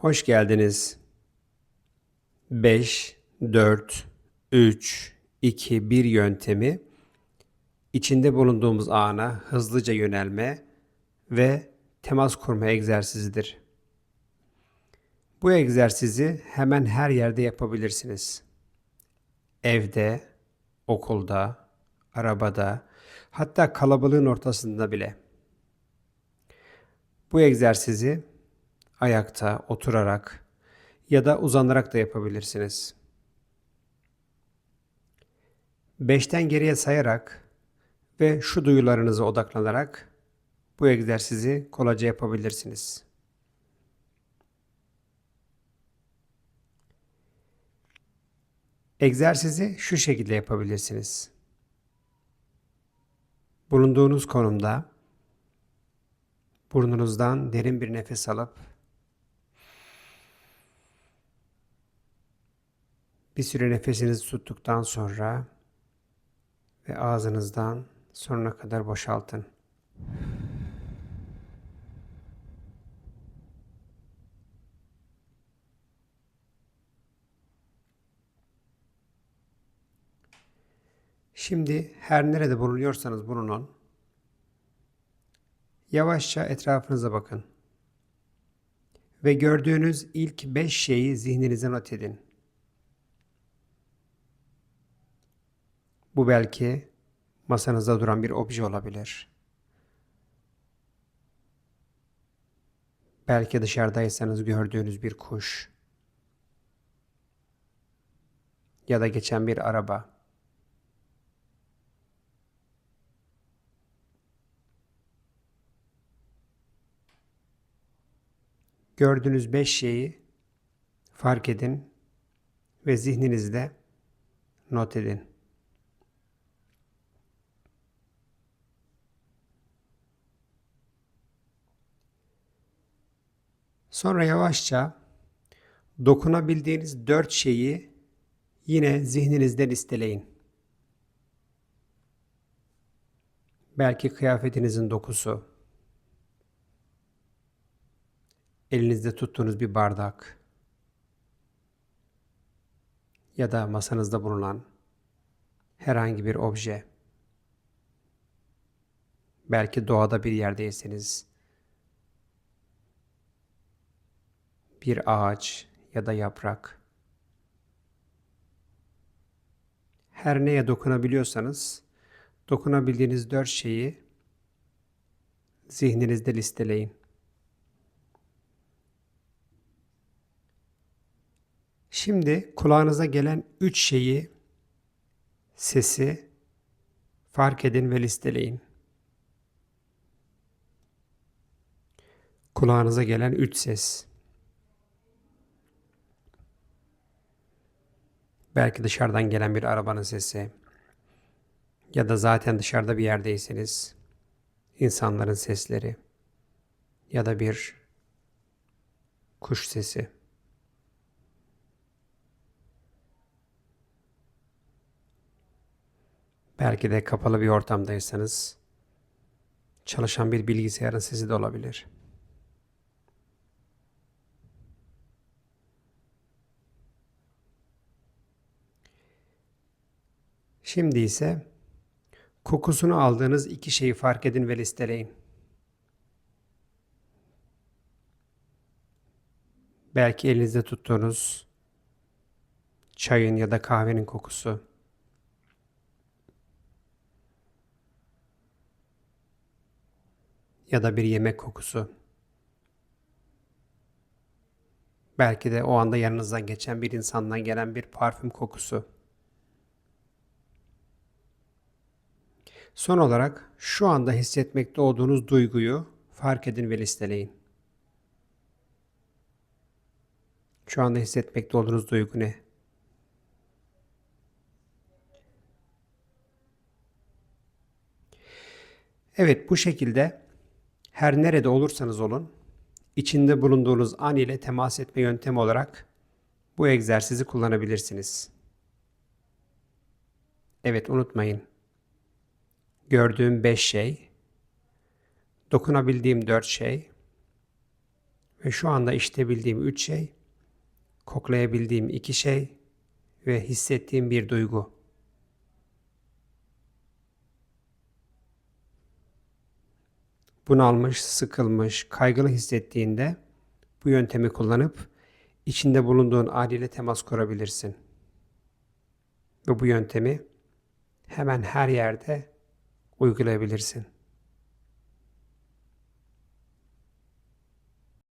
Hoş geldiniz. 5, 4, 3, 2, 1 yöntemi içinde bulunduğumuz ana hızlıca yönelme ve temas kurma egzersizidir. Bu egzersizi hemen her yerde yapabilirsiniz. Evde, okulda, arabada, hatta kalabalığın ortasında bile. Bu egzersizi ayakta, oturarak ya da uzanarak da yapabilirsiniz. Beşten geriye sayarak ve şu duyularınıza odaklanarak bu egzersizi kolayca yapabilirsiniz. Egzersizi şu şekilde yapabilirsiniz. Bulunduğunuz konumda burnunuzdan derin bir nefes alıp bir süre nefesinizi tuttuktan sonra ve ağzınızdan sonuna kadar boşaltın. Şimdi her nerede bulunuyorsanız bulunun. Yavaşça etrafınıza bakın. Ve gördüğünüz ilk beş şeyi zihninize not edin. Bu belki masanızda duran bir obje olabilir. Belki dışarıdaysanız gördüğünüz bir kuş ya da geçen bir araba. Gördüğünüz beş şeyi fark edin ve zihninizde not edin. Sonra yavaşça dokunabildiğiniz dört şeyi yine zihninizde listeleyin. Belki kıyafetinizin dokusu, elinizde tuttuğunuz bir bardak ya da masanızda bulunan herhangi bir obje. Belki doğada bir yerdeyseniz bir ağaç ya da yaprak. Her neye dokunabiliyorsanız dokunabildiğiniz dört şeyi zihninizde listeleyin. Şimdi kulağınıza gelen üç şeyi, sesi fark edin ve listeleyin. Kulağınıza gelen üç ses. Belki dışarıdan gelen bir arabanın sesi ya da zaten dışarıda bir yerdeyseniz insanların sesleri ya da bir kuş sesi. Belki de kapalı bir ortamdaysanız çalışan bir bilgisayarın sesi de olabilir. Şimdi ise kokusunu aldığınız iki şeyi fark edin ve listeleyin. Belki elinizde tuttuğunuz çayın ya da kahvenin kokusu. Ya da bir yemek kokusu. Belki de o anda yanınızdan geçen bir insandan gelen bir parfüm kokusu. Son olarak şu anda hissetmekte olduğunuz duyguyu fark edin ve listeleyin. Şu anda hissetmekte olduğunuz duygu ne? Evet bu şekilde her nerede olursanız olun içinde bulunduğunuz an ile temas etme yöntemi olarak bu egzersizi kullanabilirsiniz. Evet unutmayın gördüğüm beş şey, dokunabildiğim dört şey Ve şu anda işitebildiğim üç şey, koklayabildiğim iki şey ve hissettiğim bir duygu. Bunalmış, sıkılmış, kaygılı hissettiğinde bu yöntemi kullanıp içinde bulunduğun aileyle temas kurabilirsin. Ve bu yöntemi hemen her yerde uygulayabilirsin.